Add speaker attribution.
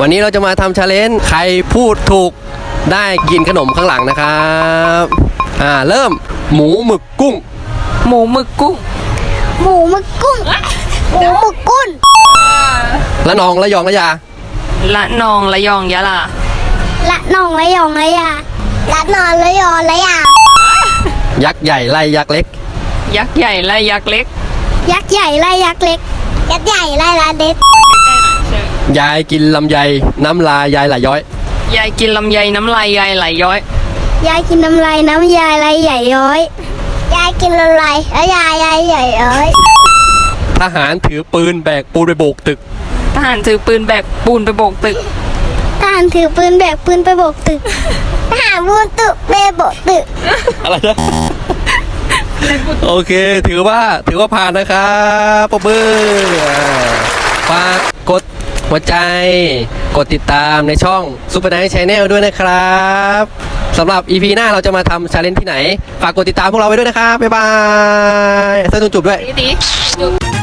Speaker 1: วันนี้เราจะมาทำชาเลนจ์ใครพูดถูกได้กินขนมข้างหลังนะครับอ่าเริ่มหมูหมึกกุ้ง
Speaker 2: หมูหมึกกุ้ง
Speaker 3: หมูหมึกกุ้ง หมูหมึกกุ้ง
Speaker 1: ละนองละยองละยา
Speaker 2: ละนองละยองยะลา
Speaker 3: ละนองละยองละยาละนอนละยอนละยา
Speaker 1: ยักษ์ใหญ่ไล่ยักษ์เล็ก
Speaker 2: ยักษ์ใหญ่และยักษ์เล็ก
Speaker 3: ยักษ์ใหญ่ไล่ยักษ์เล็ก ยักษ์ใหญ่ไล่ละเด็ก
Speaker 1: ยายกินลำไยน้ำลายยายไหลย้อย
Speaker 2: ยายกินลำไยน้ำลายยายไหลย้อย
Speaker 3: ยายกินน้ำลายน้ำยายไรใหญ่ย้อย ยายกินน้ำลายแล้วยายยายใหญ่ย้อย
Speaker 1: ทหารถือปืนแบกปูนไปโบกตึก
Speaker 2: ทหารถือปืนแบกปูนไปโบกตึก
Speaker 3: ทหารถือปืนแบกปืนไปโบกตึก ทหารบูนตึกเบโบกตึก
Speaker 1: อะไรนะ โอเค ถือว่าถือว่าผ่านนะครับปรบมืออ่าฝากกด หัวใจ กดติดตามในช่อง Super Night Channel ด้วยนะครับสำหรับ EP หน้าเราจะมาทำชาเลนจ์ที่ไหน ฝากกดติดตามพวกเราไว้ด้วยนะครับ บ๊ายบายสนุกจุบด้วย
Speaker 2: ดีดี